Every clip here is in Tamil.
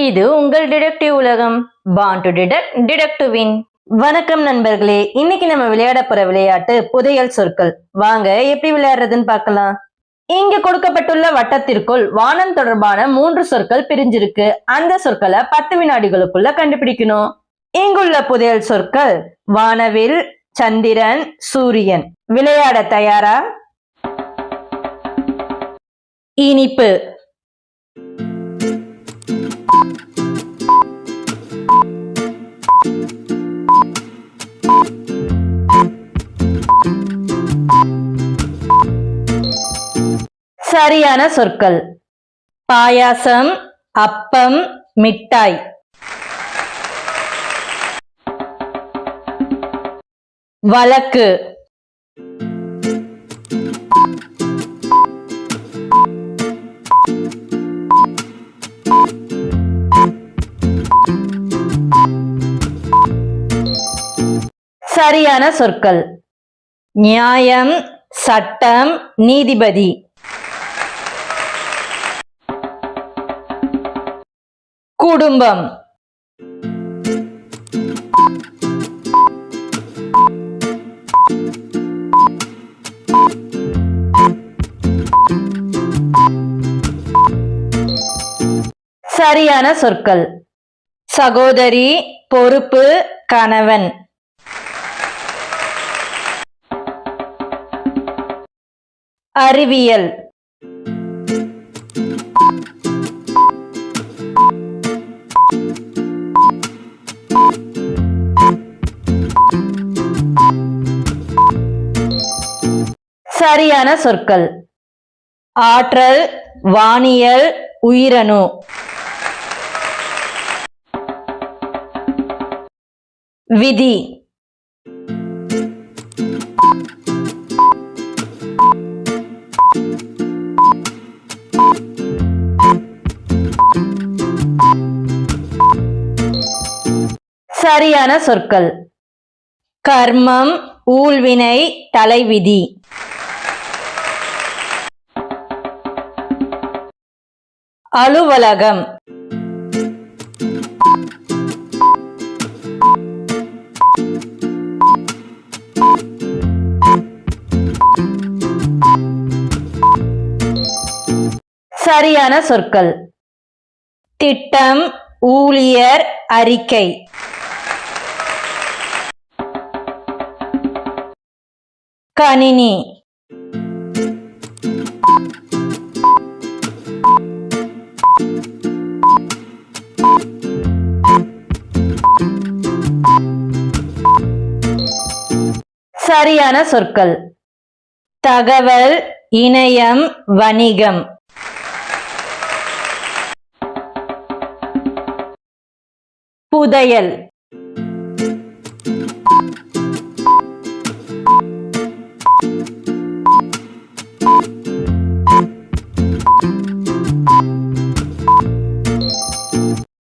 இது உங்கள் டிடெக்டிவ் உலகம். பான் டு டிடெக்ட் டிடெக்ட் வின் வணக்கம் நண்பர்களே. இன்னைக்கு நம்ம விளையாட போற விளையாட்டு புதையல் சொற்கள். வாங்க எப்படி விளையாடுறதுன்னு பார்க்கலாம். இங்க கொடுக்கப்பட்டுள்ள வட்டத்திற்குள் வானம் தொடர்பான மூன்று சொற்கள் பிரிஞ்சிருக்கு. அந்த சொற்களை பத்து வினாடிகளுக்குள்ள கண்டுபிடிக்கணும். இங்குள்ள புதையல் சொற்கள் வானவில் சந்திரன் சூரியன். விளையாட தயாரா? இனிப்பு. சரியான சொற்கள். பாயாசம் அப்பம் மிட்டாய். வழக்கு. சரியான சொற்கள். நியாயம் சட்டம் நீதிபதி. குடும்பம். சரியான சொற்கள். சகோதரி பொறுப்பு கணவன். அறிவியல். சரியான சொற்கள். ஆற்றல் வானியல் உயிரணு. விதி. சரியான சொற்கள். கர்மம் ஊழ்வினை தலைவிதி. அலுவலகம். சரியான சொற்கள். திட்டம் ஊழியர் அறிக்கை. கணினி. சரியான சொற்கள். தகவல் இணையம் வணிகம். புதையல்.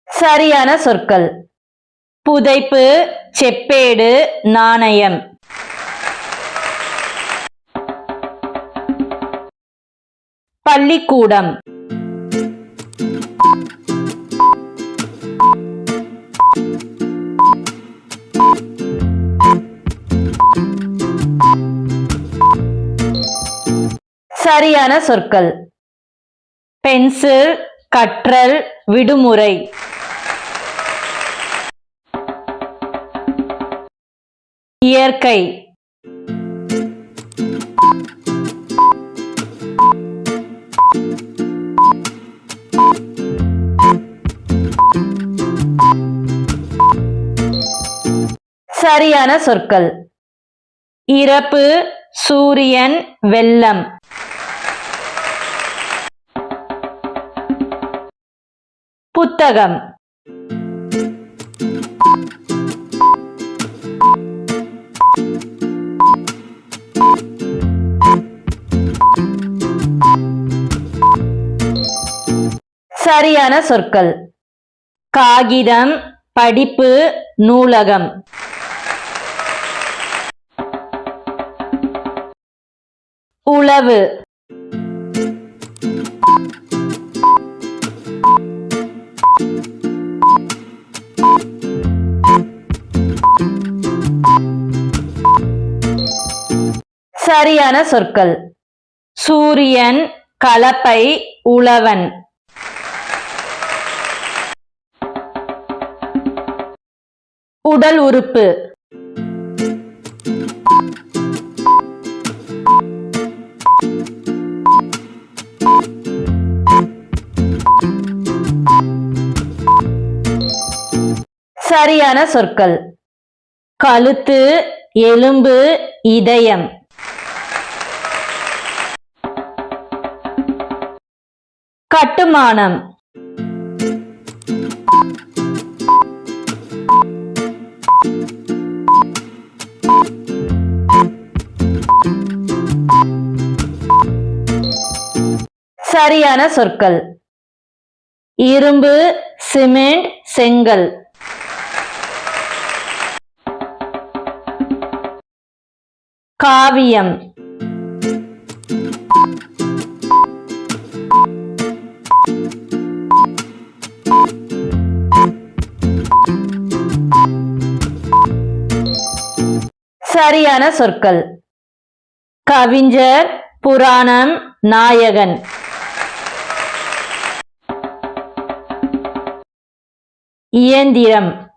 சரியான சொற்கள். புதைப்பு செப்பேடு நாணயம். பள்ளிக்கூடம். சரியான சொற்கள். பென்சில் கற்றல் விடுமுறை. இயற்கை. சரியான சொற்கள். இறப்பு சூரியன் வெள்ளம். புத்தகம். சரியான சொற்கள். காகிதம் படிப்பு நூலகம். உளவு. சரியான சொற்கள். சூரியன் கலப்பை உழவன். உடல் உறுப்பு. சரியான சொற்கள். கழுத்து எலும்பு இதயம். கட்டுமானம். சரியான சொற்கள். இரும்பு சிமெண்ட் செங்கல். காவியம். சரியான சொற்கள். கவிஞர் புராணம் நாயகன். இயந்திரம்.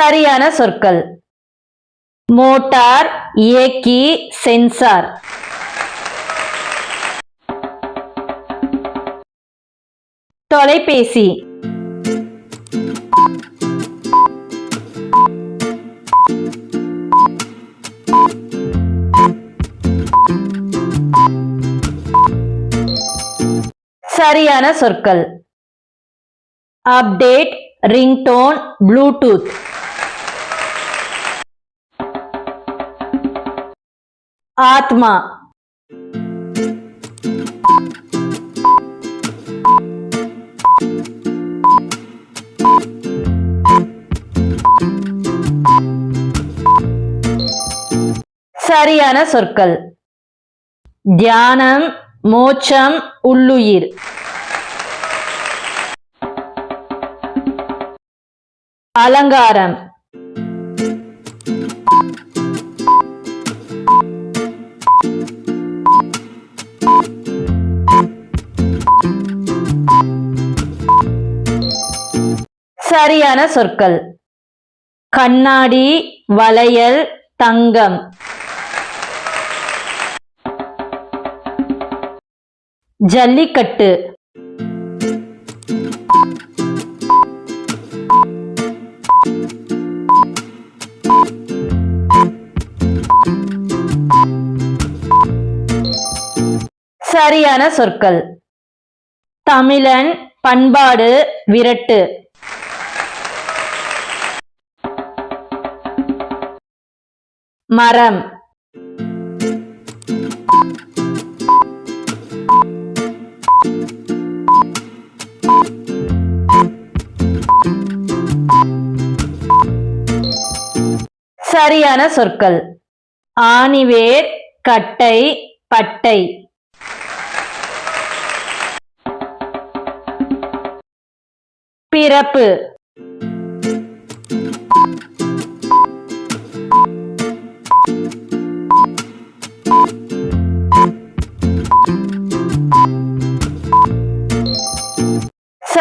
சரியான சொற்கள். மோட்டார் இயக்கி சென்சார். தொலைபேசி. சரியான சொற்கள். Update ringtone Bluetooth. ஆத்மா. சரியான சொற்கள். தியானம் மோட்சம் உள்ளுயிர். அலங்காரம். சரியான சொற்கள். கண்ணாடி வளையல் தங்கம். ஜல்லிக்கட்டு. சரியான சொற்கள். தமிழன் பண்பாடு விரட்டு. மரம். சரியான சொற்கள். ஆணிவேர் கட்டை பட்டை. பிறப்பு.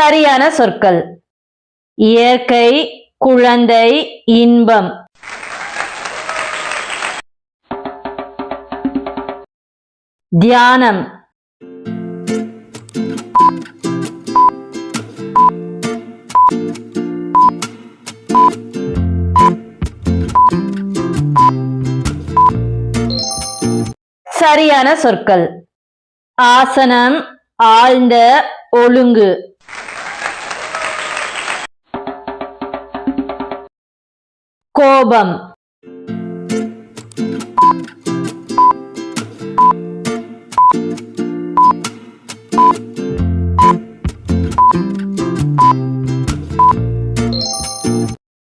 சரியான சொற்கள். இயற்கை குழந்தை இன்பம். தியானம். சரியான சொற்கள். ஆசனம் ஆழ்ந்த ஒழுங்கு. கோபம்.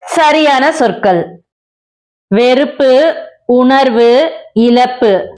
சரியான சொற்கள். வெறுப்பு உணர்வு இழப்பு.